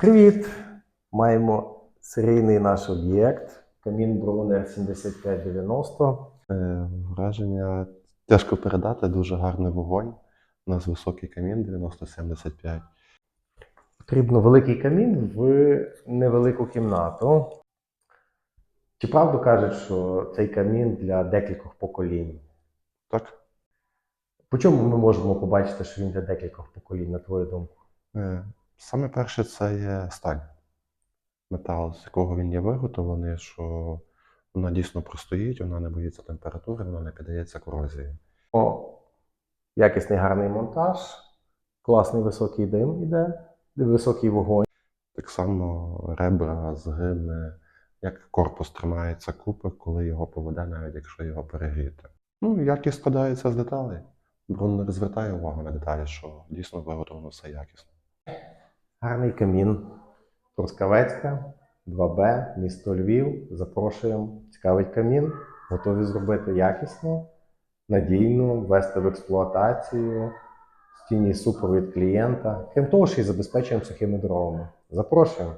Привіт! Маємо серійний наш об'єкт. Камін Брунер 7590. Е, Враження тяжко передати, дуже гарний вогонь. У нас високий камін 90-75. Потрібно великий камін в невелику кімнату. Чи правду кажуть, що цей камін для декількох поколінь? Так, По чому ми можемо побачити, що він для декількох поколінь, на твою думку? Саме перше це є сталь. Метал, з якого він є виготовлений, що вона дійсно простоїть, вона не боїться температури, вона не піддається корозії. О, якісний гарний монтаж, класний високий дим іде, високий вогонь. Так само ребра, згини, як корпус тримається купи, коли його поведе, навіть якщо його перегріти. Ну, якість складається з деталей. Брунер звертає увагу на деталі, що дійсно виготовлено все якісно. Гарний камін. Трускавецька, 2Б, місто Львів. Запрошуємо. Цікавий камін. Готові зробити якісно, надійно, ввести в експлуатацію, стійний супровід клієнта. Крім того, ще й забезпечуємо сухими дровами. Запрошуємо.